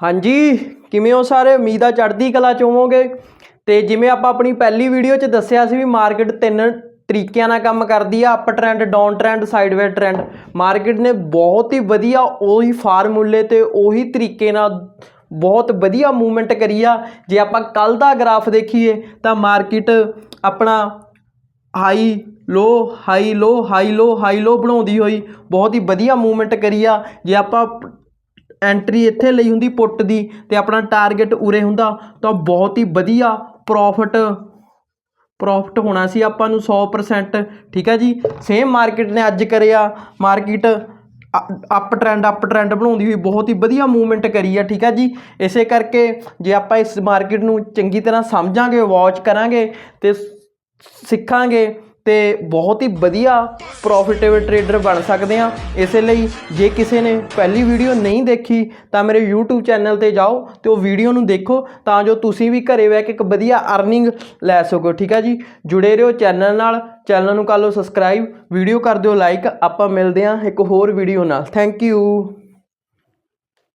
ਹਾਂਜੀ, ਕਿਵੇਂ ਹੋ ਸਾਰੇ? ਉਮੀਦ ਆ ਚੜ੍ਹਦੀ ਕਲਾ ਚ ਹੋਵੋਗੇ। ਤੇ ਜਿਵੇਂ ਆਪਾਂ ਆਪਣੀ ਪਹਿਲੀ ਵੀਡੀਓ 'ਚ ਦੱਸਿਆ ਸੀ ਵੀ ਮਾਰਕੀਟ ਤਿੰਨ ਤਰੀਕਿਆਂ ਨਾਲ ਕੰਮ ਕਰਦੀ ਆ up trend down trend sideways trend market ਨੇ ਬਹੁਤ ਹੀ ਵਧੀਆ ਉਹੀ ਫਾਰਮੂਲੇ ਤੇ ਉਹੀ ਤਰੀਕੇ ਨਾਲ ਬਹੁਤ ਵਧੀਆ ਮੂਵਮੈਂਟ ਕਰੀ ਆ। ਜੇ ਆਪਾਂ ਕੱਲ ਦਾ ਗ੍ਰਾਫ ਦੇਖੀਏ, ਤਾਂ ਮਾਰਕੀਟ ਆਪਣਾ high low high low high low high low ਬਣਾਉਂਦੀ ਹੋਈ ਬਹੁਤ ਹੀ ਵਧੀਆ ਮੂਵਮੈਂਟ ਕਰੀ ਆ। ਜੇ ਆਪਾਂ ਐਂਟਰੀ ਇੱਥੇ ਲਈ ਹੁੰਦੀ ਪੁੱਟ ਦੀ ਤੇ ਆਪਣਾ ਟਾਰਗੇਟ ਉਰੇ ਹੁੰਦਾ, ਤਾਂ ਬਹੁਤ ਹੀ ਵਧੀਆ ਪ੍ਰੋਫਿਟ ਪ੍ਰੋਫਿਟ ਹੋਣਾ ਸੀ ਆਪਾਂ ਨੂੰ 100% ਠੀਕ ਹੈ ਜੀ? ਸੇਮ ਮਾਰਕੀਟ ਨੇ ਅੱਜ ਕਰਿਆ market up trend up trend ਬਣਾਉਂਦੀ ਹੋਈ ਬਹੁਤ ਹੀ ਵਧੀਆ ਮੂਵਮੈਂਟ ਕਰੀ ਆ, ਠੀਕ ਹੈ ਜੀ? ਇਸੇ ਕਰਕੇ ਜੇ ਆਪਾਂ ਇਸ ਮਾਰਕੀਟ ਨੂੰ ਚੰਗੀ ਤਰ੍ਹਾਂ ਸਮਝਾਂਗੇ ਵਾਚ ਕਰਾਂਗੇ ਤੇ ਸਿੱਖਾਂਗੇ ਤੇ ਬਹੁਤ ਹੀ ਵਧੀਆ ਪ੍ਰੋਫਿਟੇਬਲ ਟਰੇਡਰ ਬਣ ਸਕਦੇ ਆ ਇਸੇ ਲਈ ਜੇ ਕਿਸੇ ਨੇ ਪਹਿਲੀ ਵੀਡੀਓ ਨਹੀਂ ਦੇਖੀ, ਤਾਂ ਮੇਰੇ YouTube ਚੈਨਲ ਤੇ ਜਾਓ ਤੇ ਉਹ ਵੀਡੀਓ ਨੂੰ ਦੇਖੋ, ਤਾਂ ਜੋ ਤੁਸੀਂ ਵੀ ਘਰੇ ਬਹਿ ਕੇ ਇੱਕ ਵਧੀਆ ਅਰਨਿੰਗ ਲੈ ਸਕੋ, ਠੀਕ ਆ ਜੀ? ਜੁੜੇ ਰਹੋ ਚੈਨਲ ਨਾਲ। ਚੈਨਲ ਨੂੰ ਕਰ ਲਓ ਸਬਸਕ੍ਰਾਈਬ ਵੀਡੀਓ ਕਰ ਦਿਓ ਲਾਈਕ ਆਪਾਂ ਮਿਲਦੇ ਹਾਂ ਇੱਕ ਹੋਰ ਵੀਡੀਓ ਨਾਲ। Thank you